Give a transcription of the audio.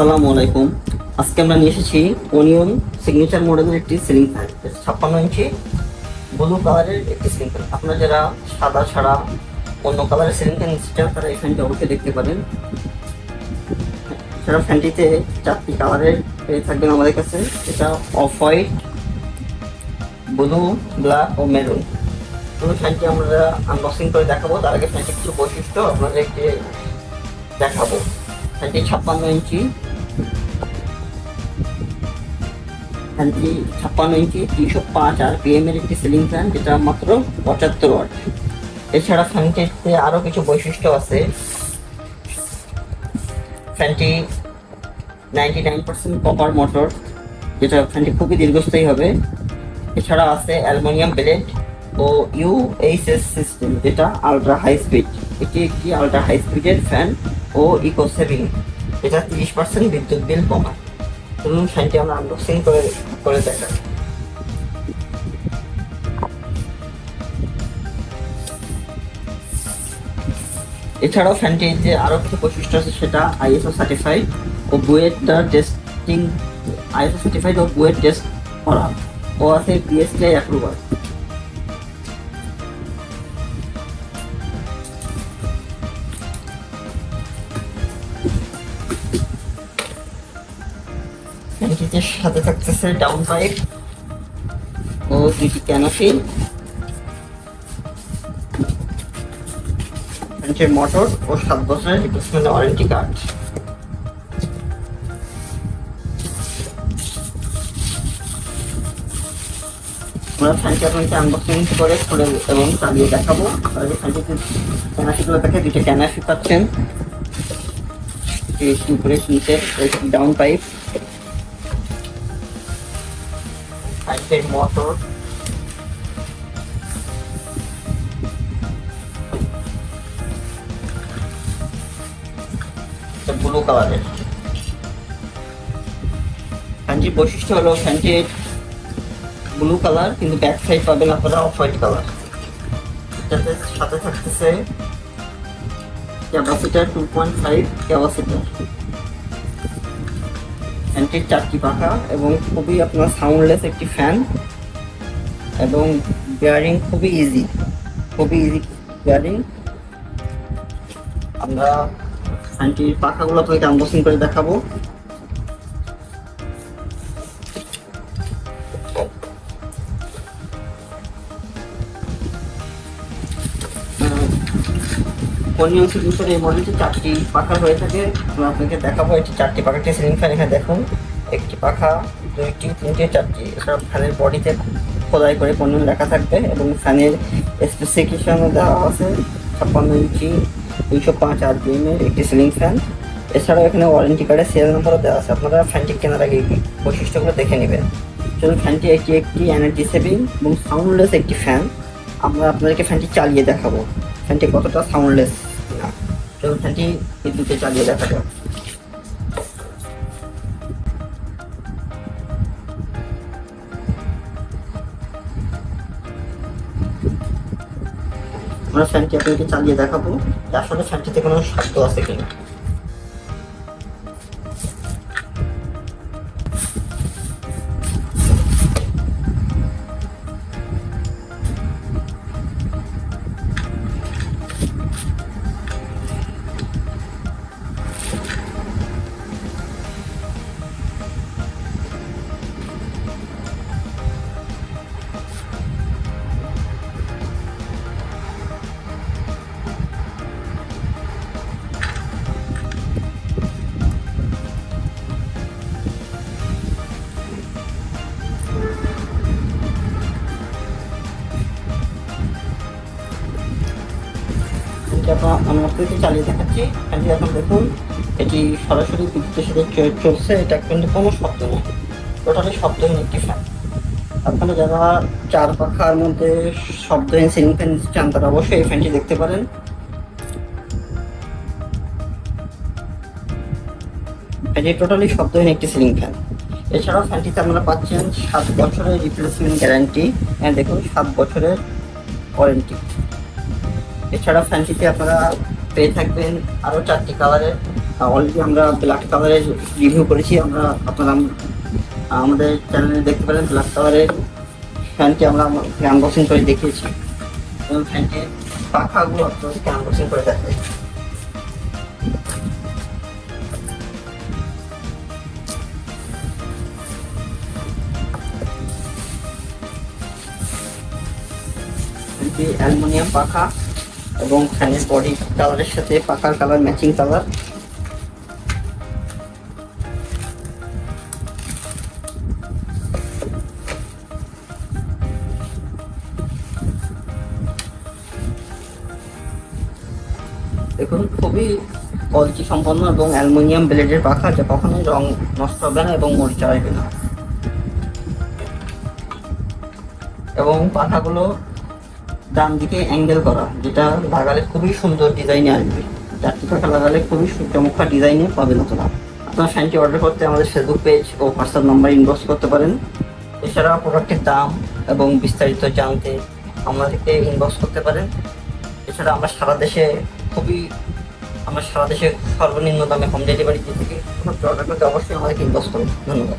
আসসালামু আলাইকুম। আজকে আমরা নিয়ে এসেছি ওনিয়ন সিগনেচার মডেলের একটি সিলিং ফ্যান ছাপ্পান্ন ইঞ্চি ব্লু কালারের একটি সিলিং ফ্যান আপনারা যারা সাদা ছাড়া অন্য কালারের সিলিং ফ্যান চান তারা এই ফ্যানটি অবশ্যই দেখতে পারেন। এছাড়া ফ্যানটিতে চারটি কালারের পেয়ে থাকবেন আমাদের কাছে। এটা অফ হোয়াইট ব্লু ব্ল্যাক ও মেরুন পুরো ফ্যানটি আমরা আনবক্সিং করে দেখাবো। তার আগে ফ্যানটির কিছু বৈশিষ্ট্য আপনাদেরকে দেখাবো। ফ্যানটি ছাপ্পান্ন ইঞ্চি ফ্যানটি ছাপ্পান্ন ইঞ্চি তিনশো পাঁচ আর পিএম এর একটি সিলিং ফ্যান যেটা মাত্র পঁচাত্তর ওয়াট এছাড়া ফ্যানটিতে আরও কিছু বৈশিষ্ট্য আছে ফ্যানটি ninety nine percent copper motor যেটা ফ্যানটি খুবই দীর্ঘস্থায়ী হবে। এছাড়া আছে অ্যালুমিনিয়াম ব্লেড ও ইউএইচএস সিস্টেম, যেটা আলট্রা হাই স্পিড এটি একটি আলট্রা হাই স্পিডের ফ্যান ও ইকো সেভিং এটা তিরিশ পার্সেন্ট বিদ্যুৎ বিল কমায়। চলুন ফ্যানটি আমরা আনবক্সিং করে করে teclado. এছাড়াও ফ্যানটির যে আরও কিছু বৈশিষ্ট্য আছে, সেটা আইএসও সার্টিফাইড ও বুয়েট টেস্টিং আইএসও সার্টিফাইড ও বুয়েট টেস্ট করা ও আছে বিএসটিআই অ্যাপ্রুভাল ফ্যানটিতে সাথে থাকতেছে ডাউন পাইপ ও দুটি ক্যানোফি মোটর ও সাত বছরের রিপ্লেসমেন্ট ওয়ারেন্টি কার্ড আমরা ফ্যানটি আপনাকে আনবক্সিং করে খুলে এবং চালিয়ে দেখাবো। এই ফ্যানটিতে ক্যানাফিগুলো দেখে দুটো ক্যানাফি পাচ্ছেন একটি উপরে নিচে ডাউন পাইপ পাইপের মোটর ব্লু কালারের ফ্যানটির বৈশিষ্ট্য হলো ফ্যানটির ব্লু কালার কিন্তু ব্যাক সাইড পাবেন আপনারা অফ হোয়াইট কালার এটাতে সাথে থাকতেছে capacitor two point five capacitor ফ্যানটির চারটি পাখা এবং খুবই আপনার সাউন্ডলেস একটি ফ্যান এবং বেয়ারিং খুবই ইজি খুবই ইজি বেয়ারিং আমরা ফ্যানটির পাখাগুলো আপনাকে আনবক্সিং করে দেখাবো। পনিয়ন সিলিংসের এই মডেলটি চারটি পাখা হয়ে থাকে। আমি আপনাকে দেখাবো এটি চারটি পাখাটি সিলিং ফ্যান এখানে দেখুন, একটি পাখা, দুইটি, তিনটে, চারটি। এছাড়া ফ্যানের বডিতে খোদাই করে পনিয়ন লেখা থাকবে এবং ফ্যানের স্পেসিফিকেশনও দেওয়া আছে, ছাপ্পান্ন ইঞ্চি, দুইশো পাঁচ আর এর একটি সিলিং ফ্যান। এছাড়াও এখানে ওয়ারেন্টি কার্ডের সিরিয়াল নাম্বারও দেওয়া আছে। আপনারা ফ্যানটি কেনার আগে বৈশিষ্ট্যগুলো দেখে নেবেন। চলুন, ফ্যানটি একটি একটি এনার্জি সেভিং এবং সাউন্ডলেস একটি ফ্যান আমরা আপনাদেরকে ফ্যানটি চালিয়ে দেখাবো। ফ্যানটি কতটা সাউন্ডলেস বিদ্যুতে চালিয়ে দেখা আমরা ফ্যানটি আপনাকে চালিয়ে দেখাবো। আসলে ফ্যানটিতে কোনো শব্দ আছে কিনা। আপনার আমি আপনাকে চালিয়ে দেখাচ্ছি। ফ্যানটি এখন দেখুন, এটি সরাসরি বিদ্যুতের সাথে চলছে। এটা কিন্তু কোনো শব্দ নেই টোটালি শব্দহীন একটি ফ্যান আপনারা যারা চার পাখার মধ্যে শব্দহীন সিলিং ফ্যান চান, তারা অবশ্যই এই ফ্যানটি দেখতে পারেন। এটি টোটালি শব্দহীন একটি সিলিং ফ্যান এছাড়াও ফ্যানটিতে আপনারা পাচ্ছেন সাত বছরের রিপ্লেসমেন্ট গ্যারান্টি দেখুন, সাত বছরের ওয়ারেন্টি এছাড়া ফ্যানটিতে আপনারা পেয়ে থাকবেন আরও চারটি কালারের অলরেডি আমরা ব্ল্যাক কালারের রিভিউ করেছি, আমরা আপনারা আমাদের চ্যানেলে দেখতে পারেন ব্ল্যাক কালারের ফ্যানটি আমরা আনবক্সিং করে দেখিয়েছি। এবং ফ্যানটির পাখাগুলো আপনাদেরকে আনবক্সিং করে দেখাই। অ্যালুমিনিয়াম পাখা। এবং ফ্যানের বডি কালারের সাথে পাখার কালার ম্যাচিং কালার দেখুন, খুবই কোয়ালিটি সম্পন্ন এবং অ্যালুমিনিয়াম ব্লেডের পাখা, যা কখনোই রং নষ্ট হবে না এবং মরিচা আসবে না। এবং পাখাগুলো ডান দিকে অ্যাঙ্গেল করা, যেটা লাগালে খুবই সুন্দর ডিজাইনে আসবে। চারটি লাগালে খুবই চমৎকার ডিজাইনে পাবেন আপনারা। আপনারা ফ্যানটি অর্ডার করতে আমাদের ফেসবুক পেজ ও হোয়াটসঅ্যাপ নাম্বার ইনবক্স করতে পারেন। এছাড়া প্রোডাক্টের দাম এবং বিস্তারিত জানতে আমাদেরকে ইনবক্স করতে পারেন। এছাড়া আমরা সারা দেশে খুবই, আমরা সারা দেশে সর্বনিম্ন দামে হোম ডেলিভারি দিয়ে থাকি অর্ডার করতে অবশ্যই আমাদেরকে ইনবক্স করুন। ধন্যবাদ।